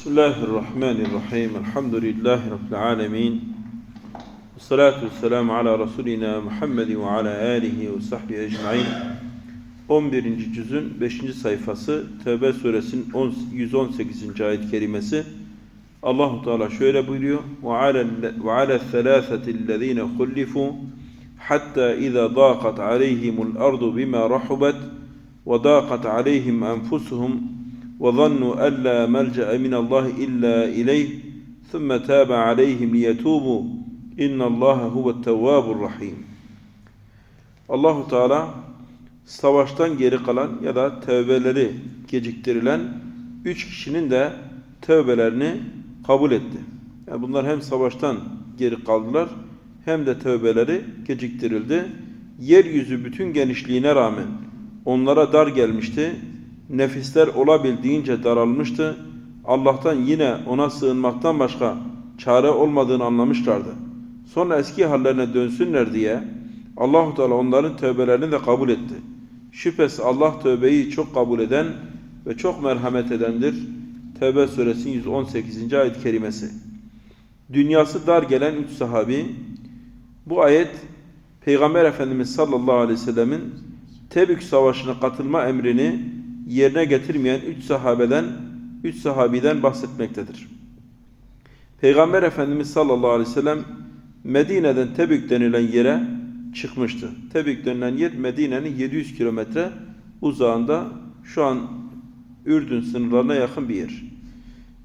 Bismillahirrahmanirrahim. Elhamdülillahi Rabbil alemin. Salatu vesselamu ala Resulina Muhammedin ve ala alihi ve sahbihi ecmain. 11. cüzün 5. sayfası Tevbe suresinin 10 118. ayet kerimesi. Allahu Teala şöyle buyuruyor: "Ve ala thalathati'llezine hullifu hatta iza daqat aleyhimul ardu bima rahubat ve daqat aleyhim enfusuhum وظنوا أن لا ملجأ من الله إلا إليه ثم تاب عليهم ليتوبوا إن الله هو التواب الرحيم Allahu Teala savaştan geri kalan ya da tövbeleri geciktirilen üç kişinin de tövbelerini kabul etti. Yani bunlar hem savaştan geri kaldılar hem de tövbeleri geciktirildi. Yeryüzü bütün genişliğine rağmen onlara dar gelmişti nefisler olabildiğince daralmıştı. Allah'tan yine ona sığınmaktan başka çare olmadığını anlamışlardı. Sonra eski hallerine dönsünler diye Allahu Teala onların tövbelerini de kabul etti. Şüphesiz Allah tövbeyi çok kabul eden ve çok merhamet edendir. Tevbe suresinin 118. ayet kerimesi. Dünyası dar gelen üç sahabi bu ayet Peygamber Efendimiz sallallahu aleyhi ve sellemin Tebük Savaşı'na katılma emrini yerine getirmeyen üç sahabeden, üç sahabiden bahsetmektedir. Peygamber Efendimiz sallallahu aleyhi ve sellem Medine'den Tebük denilen yere çıkmıştı. Tebük denilen yer Medine'nin 700 kilometre uzağında şu an Ürdün sınırlarına yakın bir yer.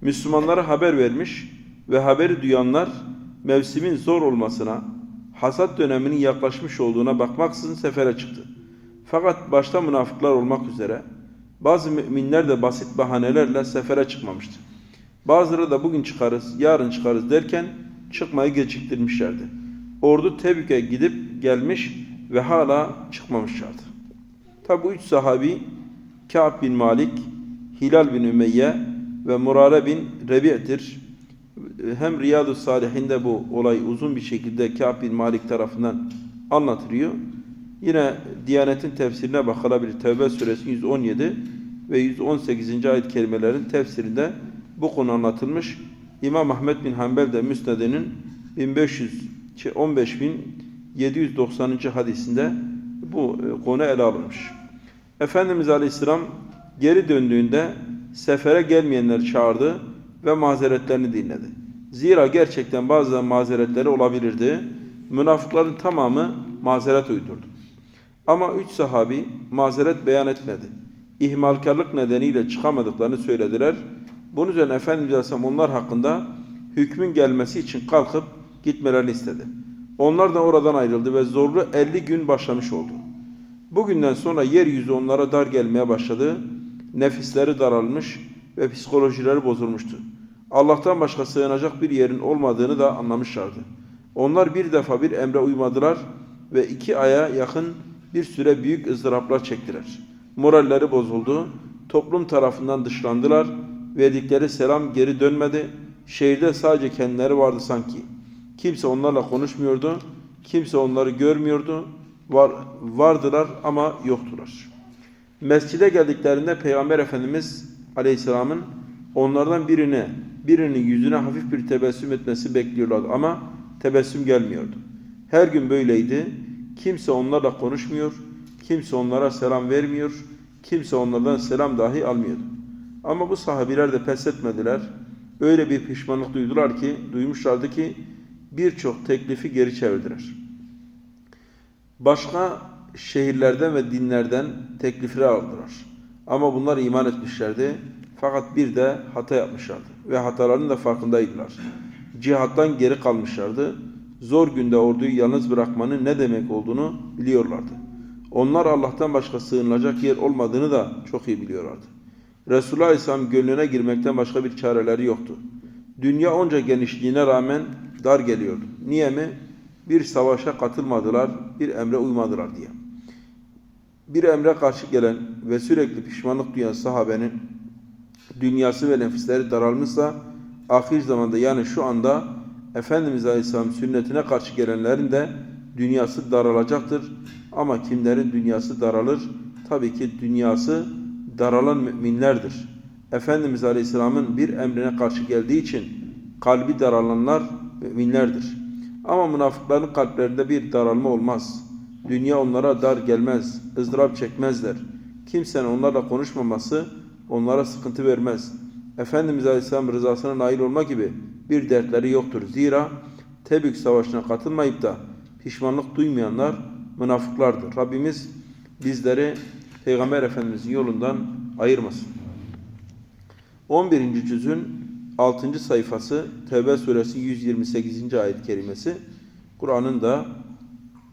Müslümanlara haber vermiş ve haberi duyanlar mevsimin zor olmasına, hasat döneminin yaklaşmış olduğuna bakmaksızın sefere çıktı. Fakat başta münafıklar olmak üzere bazı müminler de basit bahanelerle sefere çıkmamıştı. Bazıları da bugün çıkarız, yarın çıkarız derken çıkmayı geciktirmişlerdi. Ordu Tebük'e gidip gelmiş ve hala çıkmamışlardı. Tabi bu üç sahabi Ka'b bin Malik, Hilal bin Ümeyye ve Murare bin Rebi'tir. Hem Riyadu Salihinde bu olay uzun bir şekilde Ka'b bin Malik tarafından anlatılıyor. Yine Diyanet'in tefsirine bakılabilir. Tevbe suresi 117 ve 118. ayet kelimelerin tefsirinde bu konu anlatılmış. İmam Ahmed bin Hanbel de Müsned'inin 1500 15790. hadisinde bu e, konu ele alınmış. Efendimiz Aleyhisselam geri döndüğünde sefere gelmeyenleri çağırdı ve mazeretlerini dinledi. Zira gerçekten bazı mazeretleri olabilirdi. Münafıkların tamamı mazeret uydurdu. Ama üç sahabi mazeret beyan etmedi. İhmalkarlık nedeniyle çıkamadıklarını söylediler. Bunun üzerine Efendimiz Aleyhisselam onlar hakkında hükmün gelmesi için kalkıp gitmelerini istedi. Onlar da oradan ayrıldı ve zorlu 50 gün başlamış oldu. Bugünden sonra yeryüzü onlara dar gelmeye başladı. Nefisleri daralmış ve psikolojileri bozulmuştu. Allah'tan başka sığınacak bir yerin olmadığını da anlamışlardı. Onlar bir defa bir emre uymadılar ve iki aya yakın bir süre büyük ızdıraplar çektiler. Moralleri bozuldu, toplum tarafından dışlandılar, verdikleri selam geri dönmedi, şehirde sadece kendileri vardı sanki. Kimse onlarla konuşmuyordu, kimse onları görmüyordu, var, vardılar ama yoktular. Mescide geldiklerinde Peygamber Efendimiz Aleyhisselam'ın onlardan birine, birinin yüzüne hafif bir tebessüm etmesi bekliyorlardı ama tebessüm gelmiyordu. Her gün böyleydi. Kimse onlarla konuşmuyor, kimse onlara selam vermiyor, kimse onlardan selam dahi almıyordu. Ama bu sahabiler de pes etmediler. Öyle bir pişmanlık duydular ki, duymuşlardı ki birçok teklifi geri çevirdiler. Başka şehirlerden ve dinlerden teklifler aldılar. Ama bunlar iman etmişlerdi. Fakat bir de hata yapmışlardı. Ve hatalarının da farkındaydılar. Cihattan geri kalmışlardı zor günde orduyu yalnız bırakmanın ne demek olduğunu biliyorlardı. Onlar Allah'tan başka sığınılacak yer olmadığını da çok iyi biliyorlardı. Resulullah Aleyhisselam gönlüne girmekten başka bir çareleri yoktu. Dünya onca genişliğine rağmen dar geliyordu. Niye mi? Bir savaşa katılmadılar, bir emre uymadılar diye. Bir emre karşı gelen ve sürekli pişmanlık duyan sahabenin dünyası ve nefisleri daralmışsa ahir zamanda yani şu anda Efendimiz Aleyhisselam sünnetine karşı gelenlerin de dünyası daralacaktır. Ama kimlerin dünyası daralır? Tabii ki dünyası daralan müminlerdir. Efendimiz Aleyhisselam'ın bir emrine karşı geldiği için kalbi daralanlar müminlerdir. Ama münafıkların kalplerinde bir daralma olmaz. Dünya onlara dar gelmez, ızdırap çekmezler. Kimsenin onlarla konuşmaması onlara sıkıntı vermez. Efendimiz Aleyhisselam rızasına nail olma gibi bir dertleri yoktur. Zira Tebük Savaşı'na katılmayıp da pişmanlık duymayanlar münafıklardır. Rabbimiz bizleri Peygamber Efendimizin yolundan ayırmasın. 11. cüzün 6. sayfası Tevbe suresi 128. ayet kerimesi. Kur'an'ın da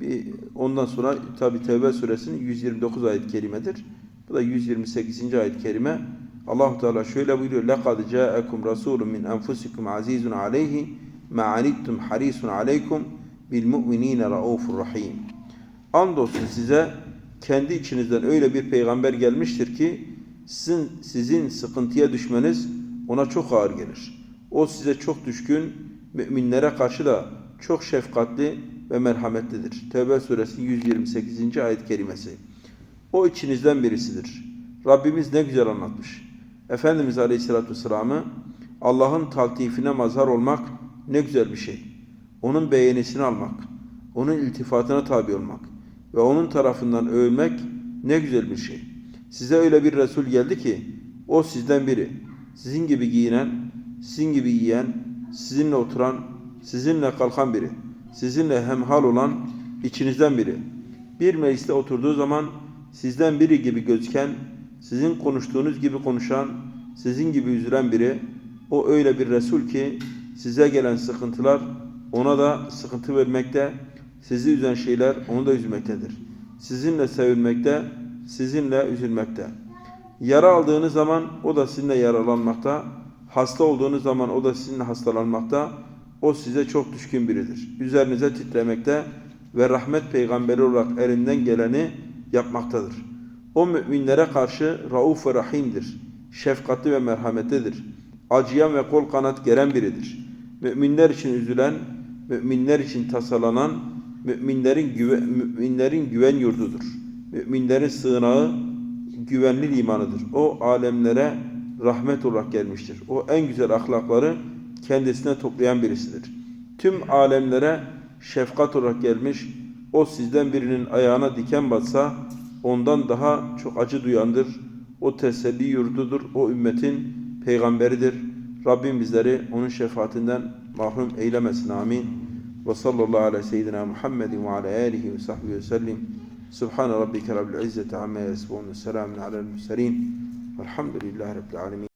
bir ondan sonra tabi Tevbe suresinin 129 ayet kerimedir. Bu da 128. ayet kerime. Allahu Teala şöyle buyuruyor: "Laqad ca'akum rasulun min enfusikum azizun aleyhi ma anittum harisun aleykum bil mu'minina raufur rahim." Andolsun size kendi içinizden öyle bir peygamber gelmiştir ki sizin, sizin sıkıntıya düşmeniz ona çok ağır gelir. O size çok düşkün, müminlere karşı da çok şefkatli ve merhametlidir. Tevbe suresi 128. ayet kerimesi. O içinizden birisidir. Rabbimiz ne güzel anlatmış. Efendimiz Aleyhisselatü Vesselam'ı Allah'ın taltifine mazhar olmak ne güzel bir şey. Onun beğenisini almak, onun iltifatına tabi olmak ve onun tarafından övülmek ne güzel bir şey. Size öyle bir Resul geldi ki o sizden biri. Sizin gibi giyinen, sizin gibi yiyen, sizinle oturan, sizinle kalkan biri. Sizinle hemhal olan içinizden biri. Bir mecliste oturduğu zaman sizden biri gibi gözüken, sizin konuştuğunuz gibi konuşan, sizin gibi üzülen biri. O öyle bir Resul ki size gelen sıkıntılar ona da sıkıntı vermekte, sizi üzen şeyler onu da üzmektedir. Sizinle sevilmekte, sizinle üzülmekte. Yara aldığınız zaman o da sizinle yaralanmakta. Hasta olduğunuz zaman o da sizinle hastalanmakta. O size çok düşkün biridir. Üzerinize titremekte ve rahmet peygamberi olarak elinden geleni yapmaktadır. O müminlere karşı rauf ve rahimdir. Şefkatli ve merhametlidir. Acıyan ve kol kanat geren biridir. Müminler için üzülen, müminler için tasalanan, müminlerin güven, müminlerin güven yurdudur. Müminlerin sığınağı güvenli limanıdır. O alemlere rahmet olarak gelmiştir. O en güzel ahlakları kendisine toplayan birisidir. Tüm alemlere şefkat olarak gelmiş. O sizden birinin ayağına diken batsa ondan daha çok acı duyandır. O teselli yurdudur. O ümmetin peygamberidir. Rabbim bizleri onun şefaatinden mahrum eylemesin. Amin. Ve sallallahu ala seyyidina Muhammedin ve ala alihi ve sahbihi ve sellim. Subhane rabbike rabbil izzeti amma yasifun. Selamun alel murselin. Velhamdülillahi rabbil alemin.